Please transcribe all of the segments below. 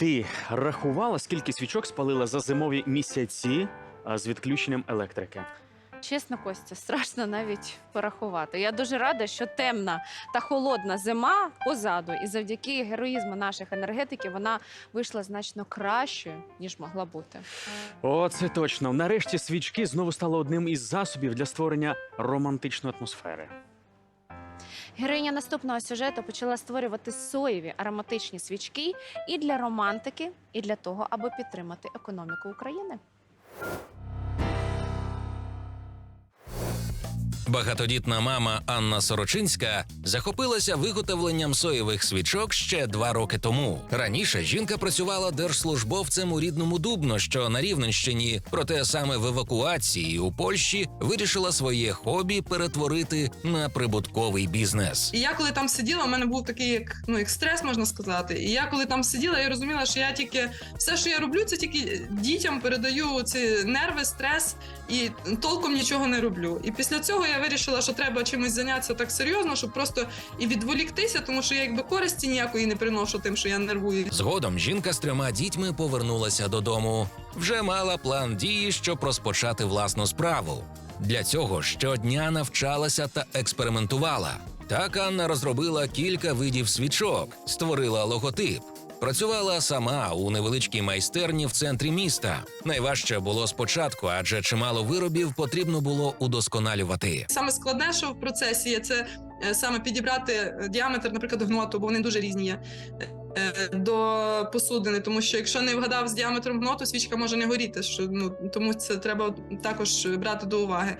Ти рахувала, скільки свічок спалила за зимові місяці а, з відключенням електрики? Чесно, Костя, страшно навіть порахувати. Я дуже рада, що темна та холодна зима позаду, і завдяки героїзму наших енергетиків вона вийшла значно кращою, ніж могла бути. О, це точно. Нарешті свічки знову стали одним із засобів для створення романтичної атмосфери. Героїня наступного сюжету почала створювати соєві ароматичні свічки і для романтики, і для того, аби підтримати економіку України. Багатодітна мама Анна Сорочинська захопилася виготовленням соєвих свічок ще два роки тому. Раніше жінка працювала держслужбовцем у рідному Дубно, що на Рівненщині. Проте саме в евакуації у Польщі вирішила своє хобі перетворити на прибутковий бізнес. І я коли там сиділа, у мене був такий як ну як стрес, можна сказати. І я коли там сиділа, я розуміла, що я тільки все, що я роблю, це тільки дітям передаю ці нерви, стрес і толком нічого не роблю. І після цього я вирішила, що треба чимось зайнятися так серйозно, щоб просто і відволіктися, тому що я якби користі ніякої не приношу тим, що я нервую. Згодом жінка з трьома дітьми повернулася додому. Вже мала план дії, щоб розпочати власну справу. Для цього щодня навчалася та експериментувала. Так Анна розробила кілька видів свічок, створила логотип. Працювала сама у невеличкій майстерні в центрі міста. Найважче було спочатку, адже чимало виробів потрібно було удосконалювати. Саме складне, що в процесі є це е, саме підібрати е, діаметр, наприклад, гноту, бо вони дуже різні є. е, До посудини, тому що якщо не вгадав з діаметром гноту, свічка може не горіти. Що ну тому це треба також брати до уваги.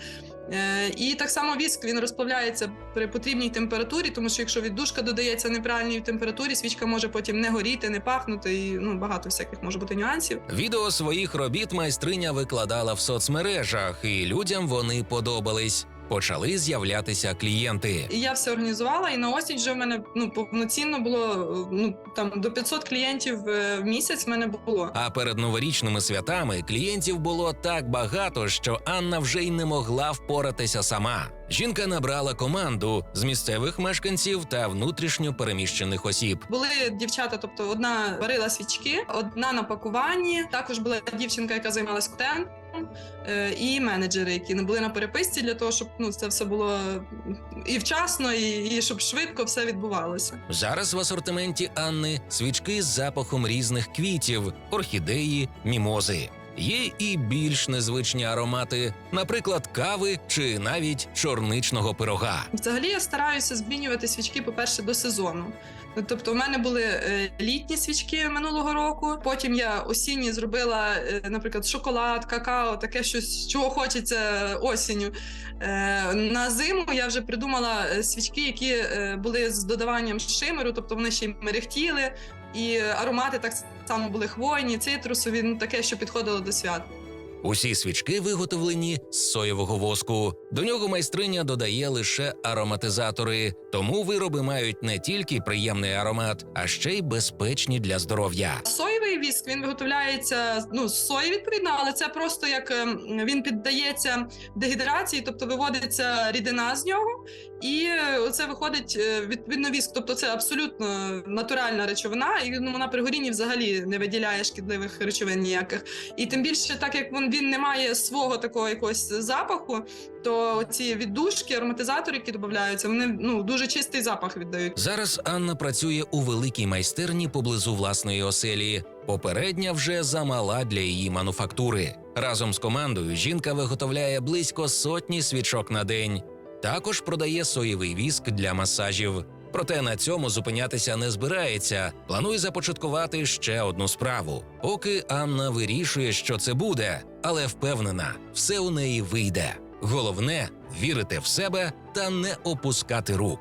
Е, І так само віск він розплавляється при потрібній температурі, тому що якщо віддушка додається неправильній температурі, свічка може потім не горіти, не пахнути, і ну багато всяких може бути нюансів. Відео своїх робіт майстриня викладала в соцмережах, і людям вони подобались. Почали з'являтися клієнти. І я все організувала, і на осінь вже в мене ну повноцінно було ну там до 500 клієнтів е, в місяць. В мене було. А перед новорічними святами клієнтів було так багато, що Анна вже й не могла впоратися сама. Жінка набрала команду з місцевих мешканців та внутрішньо переміщених осіб. Були дівчата, тобто одна варила свічки, одна на пакуванні. Також була дівчинка, яка займалась контентом, е, і менеджери, які не були на переписці для того, щоб ну це все було і вчасно, і, і щоб швидко все відбувалося. Зараз в асортименті Анни свічки з запахом різних квітів, орхідеї, мімози. Є і більш незвичні аромати, наприклад, кави чи навіть чорничного пирога. Взагалі я стараюся змінювати свічки, по-перше, до сезону. Ну, Тобто, у мене були е, літні свічки минулого року. Потім я осінні зробила, е, наприклад, шоколад, какао, таке щось, чого хочеться осінню. Е, на зиму я вже придумала свічки, які були з додаванням шимеру, тобто вони ще й мерехтіли, і аромати так само були хвойні, цитрусові, ну таке, що підходило до свят. Усі свічки виготовлені з соєвого воску. До нього майстриня додає лише ароматизатори, тому вироби мають не тільки приємний аромат, а ще й безпечні для здоров'я. Соєвий віск він виготовляється ну з сої відповідно, але це просто як ем, він піддається дегідрації, тобто виводиться рідина з нього, і е, це виходить е, відповідно віск. Тобто це абсолютно натуральна речовина, і ну, вона при горінні взагалі не виділяє шкідливих речовин ніяких. І тим більше, так як він, він не має свого такого якогось запаху, то ці віддушки, ароматизатори, які додаються, вони ну дуже чистий запах віддають. Зараз Анна працює у великій майстерні поблизу власної оселі. Попередня вже замала для її мануфактури. Разом з командою жінка виготовляє близько сотні свічок на день. Також продає соєвий віск для масажів. Проте на цьому зупинятися не збирається. Планує започаткувати ще одну справу. Поки Анна вирішує, що це буде, але впевнена, все у неї вийде. Головне вірити в себе та не опускати рук.